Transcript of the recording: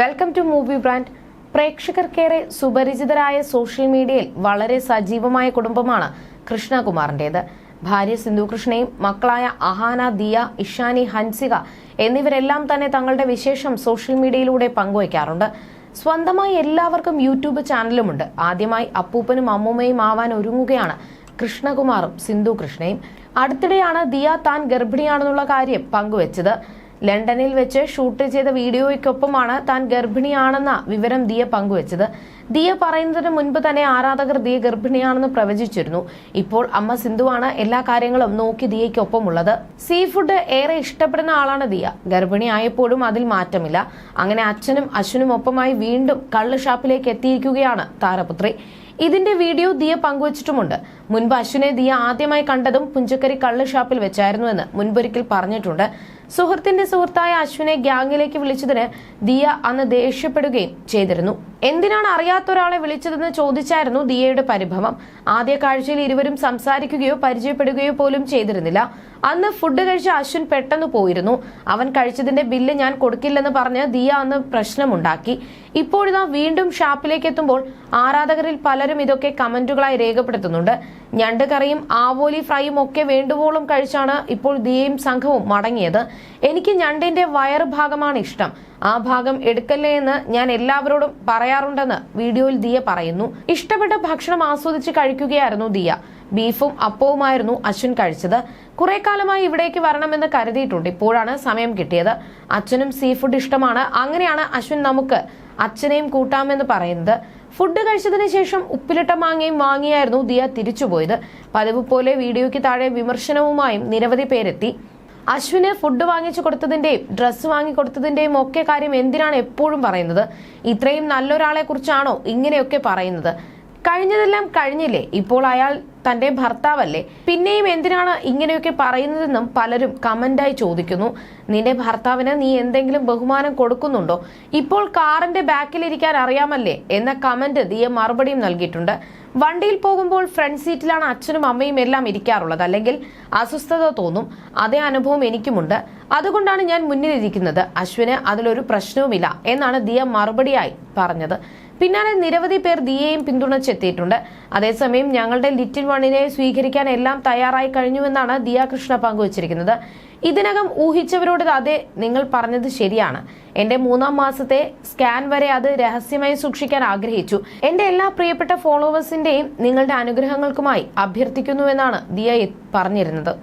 Welcome to movie brand പ്രേക്ഷകർക്കേറെ സുപരിചിതരായ social മീഡിയയിൽ വളരെ സജീവമായ കുടുംബമാണ് കൃഷ്ണകുമാറിന്റേത്. ഭാര്യ സിന്ധു കൃഷ്ണയും മക്കളായ അഹാന ദിയ ഇഷാനി ഹൻസിക എന്നിവരെല്ലാം തന്നെ തങ്ങളുടെ വിശേഷം സോഷ്യൽ മീഡിയയിലൂടെ പങ്കുവയ്ക്കാറുണ്ട്. സ്വന്തമായി എല്ലാവർക്കും യൂട്യൂബ് ചാനലുമുണ്ട്. ആദ്യമായി അപ്പൂപ്പനും അമ്മൂമ്മയും ആവാൻ ഒരുങ്ങുകയാണ് കൃഷ്ണകുമാറും സിന്ധു കൃഷ്ണയും അടുത്തിടെയാണ് ദിയ താൻ ഗർഭിണിയാണെന്നുള്ള കാര്യം പങ്കുവച്ചത്. ലണ്ടനിൽ വെച്ച് ഷൂട്ട് ചെയ്ത വീഡിയോയ്ക്കൊപ്പമാണ് താൻ ഗർഭിണിയാണെന്ന വിവരം ദിയ പങ്കുവച്ചത്. ദിയ പറയുന്നതിന് മുൻപ് തന്നെ ആരാധകർ ദിയ ഗർഭിണിയാണെന്ന് പ്രവചിച്ചിരുന്നു. ഇപ്പോൾ അമ്മ സിന്ധുവാണ് എല്ലാ കാര്യങ്ങളും നോക്കി ദിയയ്ക്കൊപ്പമുള്ളത്. സീ ഫുഡ് ഏറെ ഇഷ്ടപ്പെടുന്ന ആളാണ് ദിയ. ഗർഭിണിയായപ്പോഴും അതിൽ മാറ്റമില്ല. അങ്ങനെ അച്ഛനും അശ്വനും ഒപ്പമായി വീണ്ടും കള്ള് ഷാപ്പിലേക്ക് എത്തിയിരിക്കുകയാണ് താരപുത്രി. ഇതിന്റെ വീഡിയോ ദിയ പങ്കുവച്ചിട്ടുമുണ്ട്. മുൻപ് അശ്വിനെ ദിയ ആദ്യമായി കണ്ടതും പുഞ്ചക്കരി കള്ള് ഷാപ്പിൽ വെച്ചായിരുന്നുവെന്ന് മുൻപൊരിക്കൽ പറഞ്ഞിട്ടുണ്ട്. സുഹൃത്തിന്റെ സുഹൃത്തായ അശ്വിനെ ഗ്യാങ്ങിലേക്ക് വിളിച്ചതിന് ദിയ അന്ന് ദേഷ്യപ്പെടുകയും ചെയ്തിരുന്നു. എന്തിനാണ് അറിയാത്ത ഒരാളെ വിളിച്ചതെന്ന് ചോദിച്ചായിരുന്നു ദിയയുടെ പരിഭവം. ആദ്യ കാഴ്ചയിൽ ഇരുവരും സംസാരിക്കുകയോ പരിചയപ്പെടുകയോ പോലും ചെയ്തിരുന്നില്ല. അന്ന് ഫുഡ് കഴിച്ച അശ്വിൻ പെട്ടെന്ന് പോയിരുന്നു. അവൻ കഴിച്ചതിന്റെ ബില്ല് ഞാൻ കൊടുക്കില്ലെന്ന് പറഞ്ഞ് ദിയ അന്ന് പ്രശ്നമുണ്ടാക്കി. ഇപ്പോഴിതാ വീണ്ടും ഷാപ്പിലേക്ക് എത്തുമ്പോൾ ആരാധകരിൽ പലരും ഇതൊക്കെ കമന്റുകളായി രേഖപ്പെടുത്തുന്നുണ്ട്. ഞണ്ട് കറിയും ആവോലി ഫ്രൈയും ഒക്കെ വേണ്ടുവോളം കഴിച്ചാണ് ഇപ്പോൾ ദിയയും സംഘവും മടങ്ങിയത്. എനിക്ക് ഞണ്ടിന്റെ വയർ ഭാഗമാണ് ഇഷ്ടം. ആ ഭാഗം എടുക്കല്ലേ എന്ന് ഞാൻ എല്ലാവരോടും പറയാറുണ്ടെന്ന് വീഡിയോയിൽ ദിയ പറയുന്നു. ഇഷ്ടപ്പെട്ട ഭക്ഷണം ആസ്വദിച്ച് കഴിക്കുകയായിരുന്നു ദിയ. ബീഫും അപ്പവുമായിരുന്നു അശ്വിൻ കഴിച്ചത്. കുറെ കാലമായി ഇവിടേക്ക് വരണമെന്ന് കരുതിയിട്ടുണ്ട്. ഇപ്പോഴാണ് സമയം കിട്ടിയത്. അച്ഛനും സീ ഫുഡ് ഇഷ്ടമാണ്. അങ്ങനെയാണ് അശ്വിൻ നമുക്ക് അച്ഛനെയും കൂട്ടാമെന്ന് പറയുന്നത്. ഫുഡ് കഴിച്ചതിന് ശേഷം ഉപ്പിലിട്ട മാങ്ങയും വാങ്ങിയായിരുന്നു ദിയ തിരിച്ചുപോയത്. പതിവ് പോലെ വീഡിയോയ്ക്ക് താഴെ വിമർശനവുമായും നിരവധി പേരെത്തി. അശ്വിന് ഫുഡ് വാങ്ങിച്ചു കൊടുത്തതിന്റെയും ഡ്രസ്സ് വാങ്ങി കൊടുത്തതിന്റെയും ഒക്കെ കാര്യം എന്തിനാണ് എപ്പോഴും പറയുന്നത്? ഇത്രയും നല്ലൊരാളെ കുറിച്ചാണോ ഇങ്ങനെയൊക്കെ പറയുന്നത്? കഴിഞ്ഞതെല്ലാം കഴിഞ്ഞില്ലേ? ഇപ്പോൾ അയാൾ തന്റെ ഭർത്താവല്ലേ? പിന്നെയും എന്തിനാണ് ഇങ്ങനെയൊക്കെ പറയുന്നതെന്നും പലരും കമന്റായി ചോദിക്കുന്നു. നിന്റെ ഭർത്താവിന് നീ എന്തെങ്കിലും ബഹുമാനം കൊടുക്കുന്നുണ്ടോ? ഇപ്പോൾ കാറിന്റെ ബാക്കിലിരിക്കാൻ അറിയാമല്ലേ? എന്ന കമന്റ് ദിയ മറുപടിയും നൽകിയിട്ടുണ്ട്. വണ്ടിയിൽ പോകുമ്പോൾ ഫ്രണ്ട് സീറ്റിലാണ് അച്ഛനും അമ്മയും എല്ലാം ഇരിക്കാറുള്ളത്. അല്ലെങ്കിൽ അസ്വസ്ഥത തോന്നും. അതേ അനുഭവം എനിക്കുമുണ്ട്. അതുകൊണ്ടാണ് ഞാൻ മുന്നിലിരിക്കുന്നത്. അശ്വിന് അതിലൊരു പ്രശ്നവുമില്ല എന്നാണ് ദിയ മറുപടിയായി പറഞ്ഞത്. പിന്നാലെ നിരവധി പേർ ദിയെയും പിന്തുണച്ചെത്തിയിട്ടുണ്ട്. അതേസമയം ഞങ്ങളുടെ ലിറ്റിൽ വണ്ണിനെ സ്വീകരിക്കാൻ എല്ലാം തയ്യാറായി കഴിഞ്ഞുവെന്നാണ് ദിയ കൃഷ്ണ പങ്കുവച്ചിരിക്കുന്നത്. ഇതിനകം ഊഹിച്ചവരോട് അതെ നിങ്ങൾ പറഞ്ഞത് ശരിയാണ്. എന്റെ മൂന്നാം മാസത്തെ സ്കാൻ വരെ അത് രഹസ്യമായി സൂക്ഷിക്കാൻ ആഗ്രഹിച്ചു. എന്റെ എല്ലാ പ്രിയപ്പെട്ട ഫോളോവേഴ്സിന്റെയും നിങ്ങളുടെ അനുഗ്രഹങ്ങൾക്കുമായി അഭ്യർത്ഥിക്കുന്നുവെന്നാണ് ദിയ പറഞ്ഞിരുന്നത്.